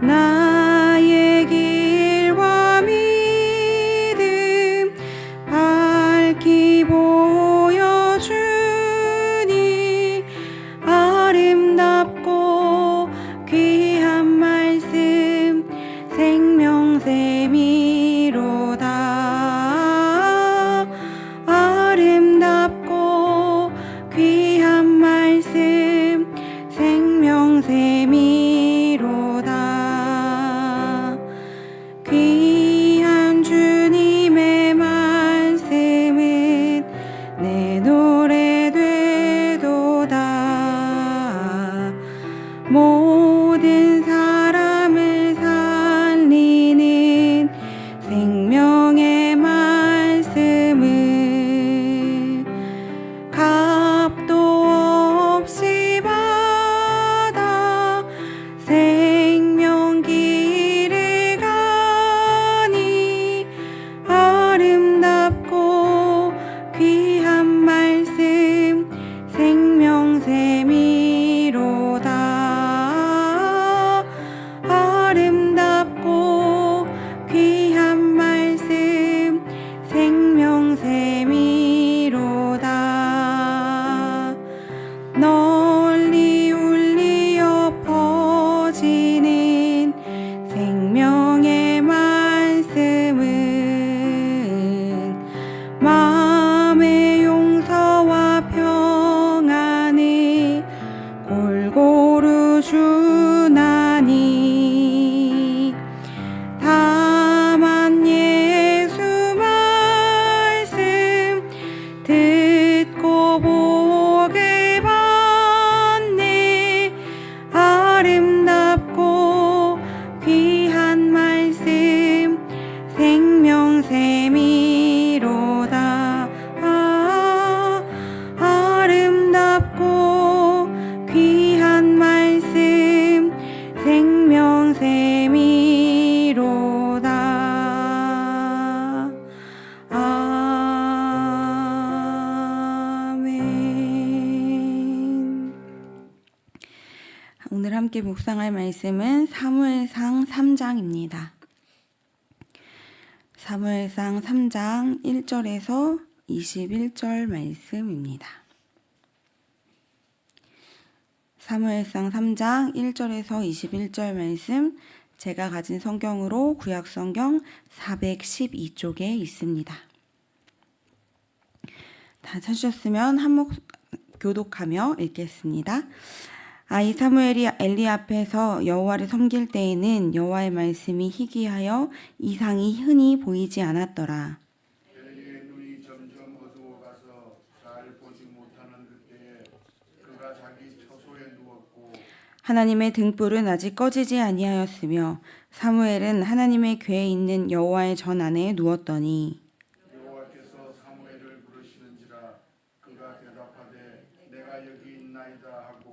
那 keep 마 묵상할 말씀은 사무엘상 3장입니다. 사무엘상 3장 1절에서 21절 말씀입니다. 사무엘상 3장 1절에서 21절 말씀 제가 가진 성경으로 구약 성경 412쪽에 있습니다. 다 찾으셨으면 한목 교독하며 읽겠습니다. 아이 사무엘이 엘리 앞에서 여호와를 섬길 때에는 여호와의 말씀이 희귀하여 이상이 흔히 보이지 않았더라. 하나님의 등불은 아직 꺼지지 아니하였으며 사무엘은 하나님의 궤에 있는 여호와의 전 안에 누웠더니 여호와께서 사무엘을 부르시는지라 그가 대답하되 내가 여기 있나이다 하고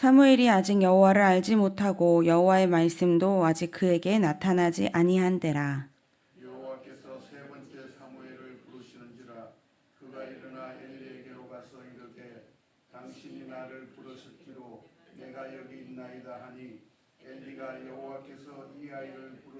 사무엘이 아직 여호와를 알지 못하고 여호와의 말씀도 아직 그에게 나타나지 아니한 때라 여호와께서 세 번째 사무엘을 부르시는지라 그가 일어나 엘리에게로 가서 이르되 당신이 나를 부르셨기로 내가 여기 있나이다 하니 엘리가 여호와께서 이 아이를 부르신 줄을 깨닫고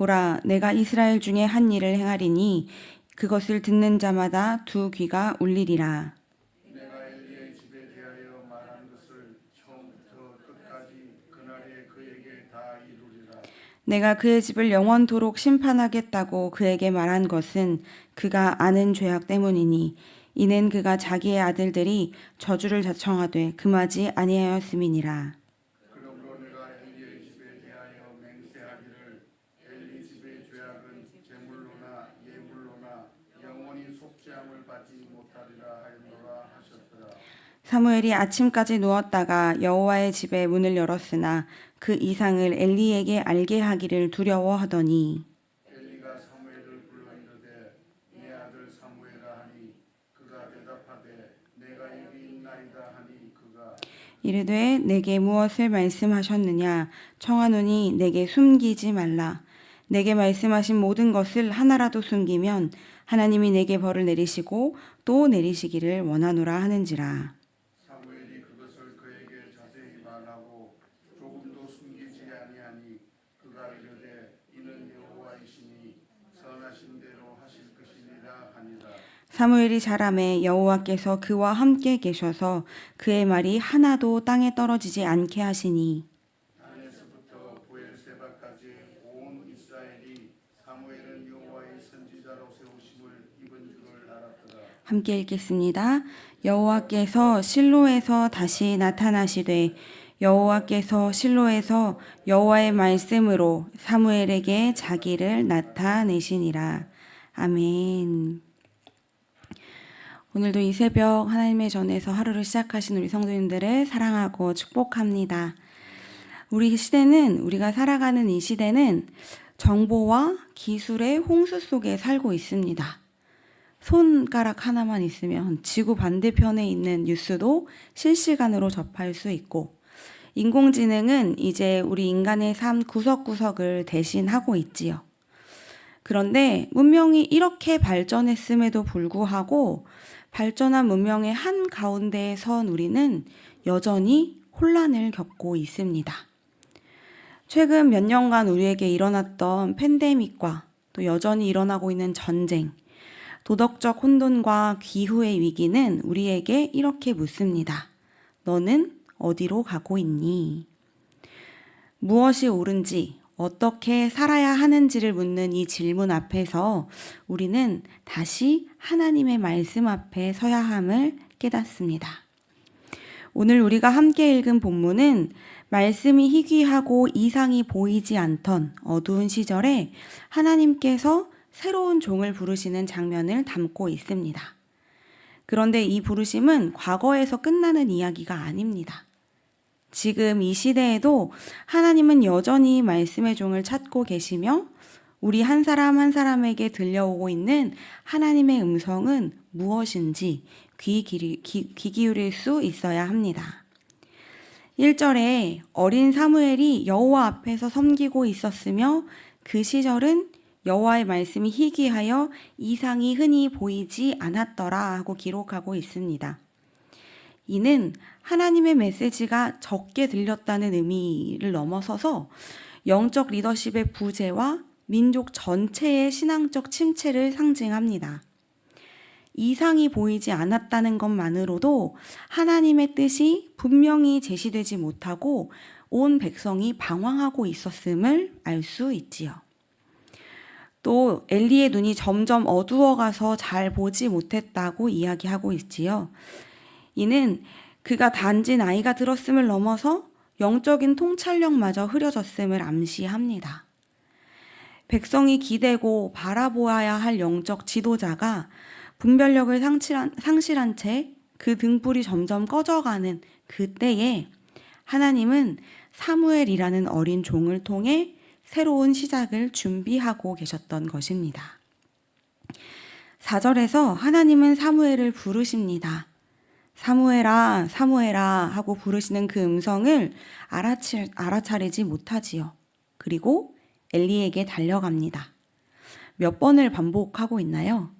보라 내가 이스라엘 중에 한 일을 행하리니 그것을 듣는 자마다 두 귀가 울리리라 내가 그의 집을 영원토록 심판하겠다고 그에게 말한 것은 그가 아는 죄악 때문이니 이는 그가 자기의 아들들이 저주를 자청하되 금하지 아니하였음이니라. 그러므로 내가 엘리의 집에 대하여 맹세하기를 엘리 집의 죄악은 제물로나 예물로나 영원히 속죄함을 받지 못하리라 하였노라 하셨더라. 사무엘이 아침까지 누웠다가 여호와의 집에 문을 열었으나 그 이상을 엘리에게 알게 하기를 두려워하더니 이르되 내게 무엇을 말씀하셨느냐? 청하노니 내게 숨기지 말라. 내게 말씀하신 모든 것을 하나라도 숨기면 하나님이 내게 벌을 내리시고 또 내리시기를 원하노라 하는지라. 사무엘이 그것을 그에게 자세히 말하고 조금도 숨기지 아니하니 그가 이르되 이는 여호와이시니 선하신 대로 하실 것이니라 하니라. 사무엘이 자라매 여호와께서 그와 함께 계셔서 그의 말이 하나도 땅에 떨어지지 않게 하시니 단에서부터 부엘세바까지 온 이스라엘이 사무엘은 여호와의 선지자로 세우심을 입은 줄을 알았더라 함께 읽겠습니다. 여호와께서 실로에서 다시 나타나시되 여호와께서 실로에서 여호와의 말씀으로 사무엘에게 자기를 나타내시니라. 아멘. 오늘도 이 새벽 하나님의 전에서 하루를 시작하신 우리 성도님들을 사랑하고 축복합니다. 우리 시대는 우리가 살아가는 이 시대는 정보와 기술의 홍수 속에 살고 있습니다. 손가락 하나만 있으면 지구 반대편에 있는 뉴스도 실시간으로 접할 수 있고, 인공지능은 이제 우리 인간의 삶 구석구석을 대신하고 있지요. 그런데 문명이 이렇게 발전했음에도 불구하고 발전한 문명의 한 가운데에 선 우리는 여전히 혼란을 겪고 있습니다. 최근 몇 년간 우리에게 일어났던 팬데믹과 또 여전히 일어나고 있는 전쟁, 도덕적 혼돈과 기후의 위기는 우리에게 이렇게 묻습니다. 너는 어디로 가고 있니? 무엇이 옳은지, 어떻게 살아야 하는지를 묻는 이 질문 앞에서 우리는 다시 하나님의 말씀 앞에 서야 함을 깨닫습니다. 오늘 우리가 함께 읽은 본문은 말씀이 희귀하고 이상이 보이지 않던 어두운 시절에 하나님께서 새로운 종을 부르시는 장면을 담고 있습니다. 그런데 이 부르심은 과거에서 끝나는 이야기가 아닙니다. 지금 이 시대에도 하나님은 여전히 말씀의 종을 찾고 계시며 우리 한 사람 한 사람에게 들려오고 있는 하나님의 음성은 무엇인지 귀, 기리, 귀, 귀 기울일 수 있어야 합니다. 1절에 어린 사무엘이 여호와 앞에서 섬기고 있었으며 그 시절은 여호와의 말씀이 희귀하여 이상이 흔히 보이지 않았더라 하고 기록하고 있습니다. 이는 하나님의 메시지가 적게 들렸다는 의미를 넘어서서 영적 리더십의 부재와 민족 전체의 신앙적 침체를 상징합니다. 이상이 보이지 않았다는 것만으로도 하나님의 뜻이 분명히 제시되지 못하고 온 백성이 방황하고 있었음을 알 수 있지요. 또 엘리의 눈이 점점 어두워가서 잘 보지 못했다고 이야기하고 있지요. 이는 그가 단지 나이가 들었음을 넘어서 영적인 통찰력마저 흐려졌음을 암시합니다. 백성이 기대고 바라보아야 할 영적 지도자가 분별력을 상실한, 상실한 채 그 등불이 점점 꺼져가는 그때에 하나님은 사무엘이라는 어린 종을 통해 새로운 시작을 준비하고 계셨던 것입니다. 4절에서 하나님은 사무엘을 부르십니다. 사무엘아, 사무엘아 하고 부르시는 그 음성을 알아치, 알아차리지 못하지요. 그리고 엘리에게 달려갑니다. 몇 번을 반복하고 있나요?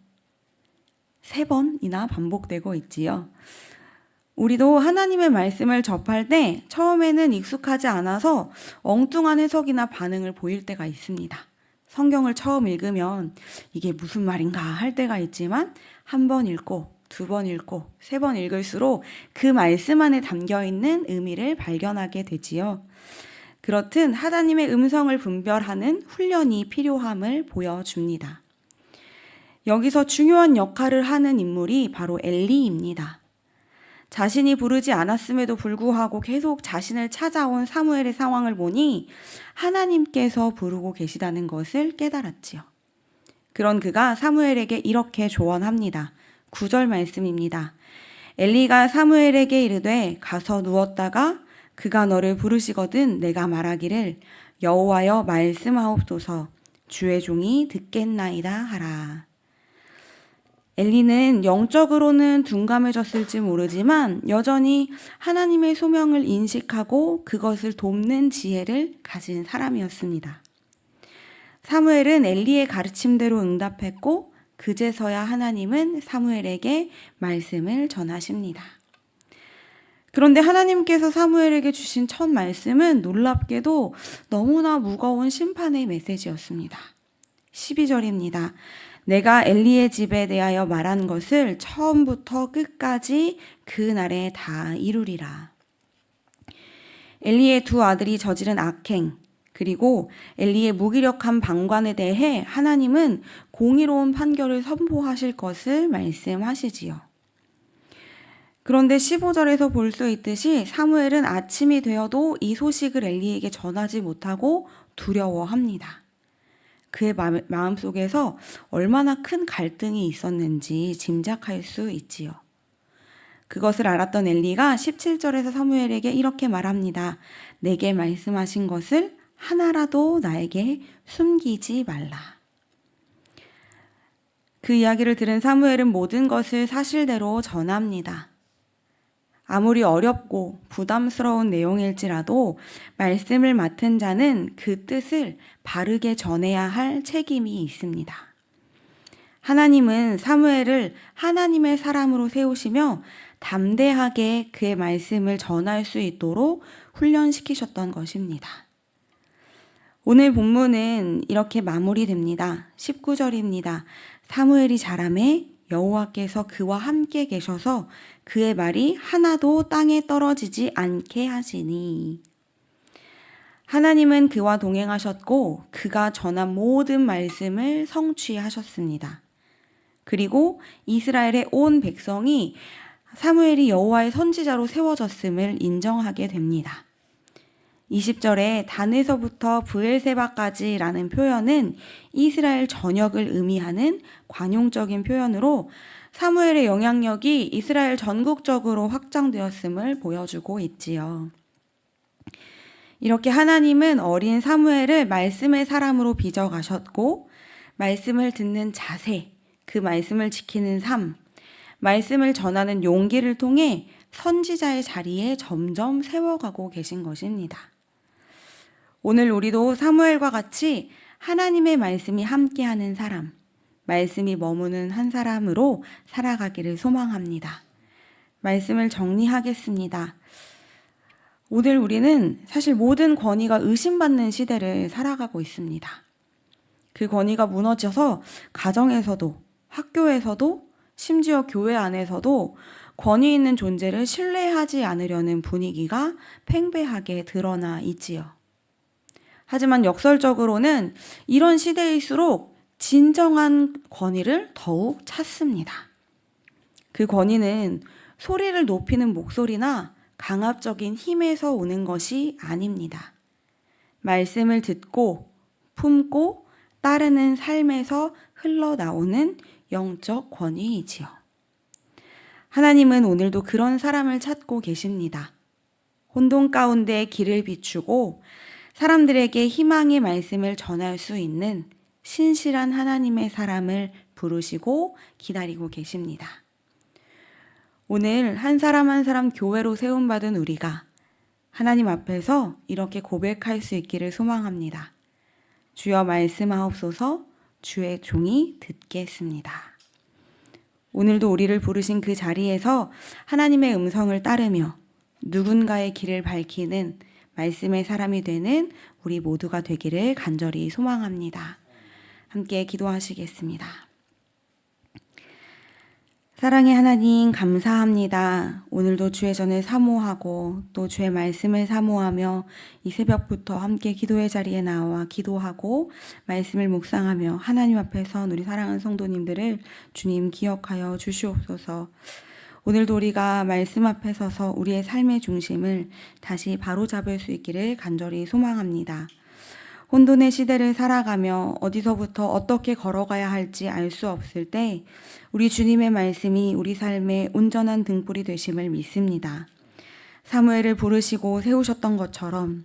세 번이나 반복되고 있지요. 우리도 하나님의 말씀을 접할 때 처음에는 익숙하지 않아서 엉뚱한 해석이나 반응을 보일 때가 있습니다. 성경을 처음 읽으면 이게 무슨 말인가 할 때가 있지만 한 번 읽고 두 번 읽고 세 번 읽을수록 그 말씀 안에 담겨 있는 의미를 발견하게 되지요. 그렇듯 하나님의 음성을 분별하는 훈련이 필요함을 보여줍니다. 여기서 중요한 역할을 하는 인물이 바로 엘리입니다. 자신이 부르지 않았음에도 불구하고 계속 자신을 찾아온 사무엘의 상황을 보니 하나님께서 부르고 계시다는 것을 깨달았지요. 그런 그가 사무엘에게 이렇게 조언합니다. 9절 말씀입니다. 엘리가 사무엘에게 이르되 가서 누웠다가 그가 너를 부르시거든 내가 말하기를 여호와여 말씀하옵소서 주의 종이 듣겠나이다 하라. 엘리는 영적으로는 둔감해졌을지 모르지만 여전히 하나님의 소명을 인식하고 그것을 돕는 지혜를 가진 사람이었습니다. 사무엘은 엘리의 가르침대로 응답했고 그제서야 하나님은 사무엘에게 말씀을 전하십니다. 그런데 하나님께서 사무엘에게 주신 첫 말씀은 놀랍게도 너무나 무거운 심판의 메시지였습니다. 12절입니다. 내가 엘리의 집에 대하여 말한 것을 처음부터 끝까지 그 날에 다 이루리라. 엘리의 두 아들이 저지른 악행, 그리고 엘리의 무기력한 방관에 대해 하나님은 공의로운 판결을 선포하실 것을 말씀하시지요. 그런데 15절에서 볼 수 있듯이 사무엘은 아침이 되어도 이 소식을 엘리에게 전하지 못하고 두려워합니다. 그의 마음 속에서 얼마나 큰 갈등이 있었는지 짐작할 수 있지요. 그것을 알았던 엘리가 17절에서 사무엘에게 이렇게 말합니다. 내게 말씀하신 것을 하나라도 나에게 숨기지 말라. 그 이야기를 들은 사무엘은 모든 것을 사실대로 전합니다. 아무리 어렵고 부담스러운 내용일지라도 말씀을 맡은 자는 그 뜻을 바르게 전해야 할 책임이 있습니다. 하나님은 사무엘을 하나님의 사람으로 세우시며 담대하게 그의 말씀을 전할 수 있도록 훈련시키셨던 것입니다. 오늘 본문은 이렇게 마무리됩니다. 19절입니다. 사무엘이 자라매 여호와께서 그와 함께 계셔서 그의 말이 하나도 땅에 떨어지지 않게 하시니 하나님은 그와 동행하셨고 그가 전한 모든 말씀을 성취하셨습니다. 그리고 이스라엘의 온 백성이 사무엘이 여호와의 선지자로 세워졌음을 인정하게 됩니다. 20절에 단에서부터 브엘세바까지라는 표현은 이스라엘 전역을 의미하는 관용적인 표현으로 사무엘의 영향력이 이스라엘 전국적으로 확장되었음을 보여주고 있지요. 이렇게 하나님은 어린 사무엘을 말씀의 사람으로 빚어가셨고, 말씀을 듣는 자세, 그 말씀을 지키는 삶, 말씀을 전하는 용기를 통해 선지자의 자리에 점점 세워가고 계신 것입니다. 오늘 우리도 사무엘과 같이 하나님의 말씀이 함께하는 사람, 말씀이 머무는 한 사람으로 살아가기를 소망합니다. 말씀을 정리하겠습니다. 오늘 우리는 사실 모든 권위가 의심받는 시대를 살아가고 있습니다. 그 권위가 무너져서 가정에서도 학교에서도 심지어 교회 안에서도 권위 있는 존재를 신뢰하지 않으려는 분위기가 팽배하게 드러나 있지요. 하지만 역설적으로는 이런 시대일수록 진정한 권위를 더욱 찾습니다. 그 권위는 소리를 높이는 목소리나 강압적인 힘에서 오는 것이 아닙니다. 말씀을 듣고 품고 따르는 삶에서 흘러나오는 영적 권위이지요. 하나님은 오늘도 그런 사람을 찾고 계십니다. 혼돈 가운데 길을 비추고 사람들에게 희망의 말씀을 전할 수 있는 신실한 하나님의 사람을 부르시고 기다리고 계십니다. 오늘 한 사람 한 사람 교회로 세움받은 우리가 하나님 앞에서 이렇게 고백할 수 있기를 소망합니다. 주여 말씀하옵소서 주의 종이 듣겠습니다. 오늘도 우리를 부르신 그 자리에서 하나님의 음성을 따르며 누군가의 길을 밝히는 말씀의 사람이 되는 우리 모두가 되기를 간절히 소망합니다. 함께 기도하시겠습니다. 사랑의 하나님, 감사합니다. 오늘도 주의 전을 사모하고 또 주의 말씀을 사모하며 이 새벽부터 함께 기도의 자리에 나와 기도하고 말씀을 묵상하며 하나님 앞에서 우리 사랑하는 성도님들을 주님 기억하여 주시옵소서. 오늘도 우리가 말씀 앞에 서서 우리의 삶의 중심을 다시 바로잡을 수 있기를 간절히 소망합니다. 혼돈의 시대를 살아가며 어디서부터 어떻게 걸어가야 할지 알 수 없을 때 우리 주님의 말씀이 우리 삶의 온전한 등불이 되심을 믿습니다. 사무엘을 부르시고 세우셨던 것처럼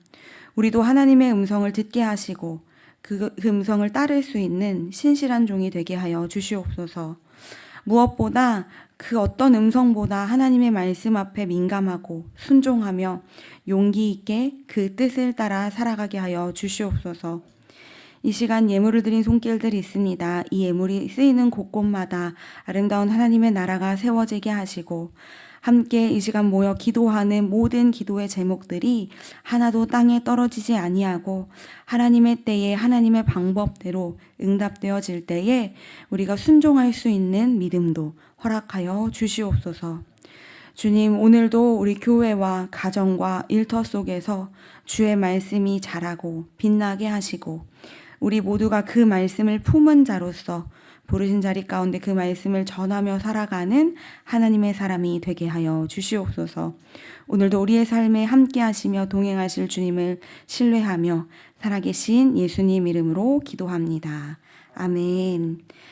우리도 하나님의 음성을 듣게 하시고 그, 그 음성을 따를 수 있는 신실한 종이 되게 하여 주시옵소서. 무엇보다 그 어떤 음성보다 하나님의 말씀 앞에 민감하고 순종하며 용기 있게 그 뜻을 따라 살아가게 하여 주시옵소서. 이 시간 예물을 드린 손길들이 있습니다. 이 예물이 쓰이는 곳곳마다 아름다운 하나님의 나라가 세워지게 하시고 함께 이 시간 모여 기도하는 모든 기도의 제목들이 하나도 땅에 떨어지지 아니하고 하나님의 때에 하나님의 방법대로 응답되어질 때에 우리가 순종할 수 있는 믿음도 허락하여 주시옵소서. 주님, 오늘도 우리 교회와 가정과 일터 속에서 주의 말씀이 자라고 빛나게 하시고 우리 모두가 그 말씀을 품은 자로서 부르신 자리 가운데 그 말씀을 전하며 살아가는 하나님의 사람이 되게 하여 주시옵소서. 오늘도 우리의 삶에 함께 하시며 동행하실 주님을 신뢰하며 살아계신 예수님 이름으로 기도합니다. 아멘.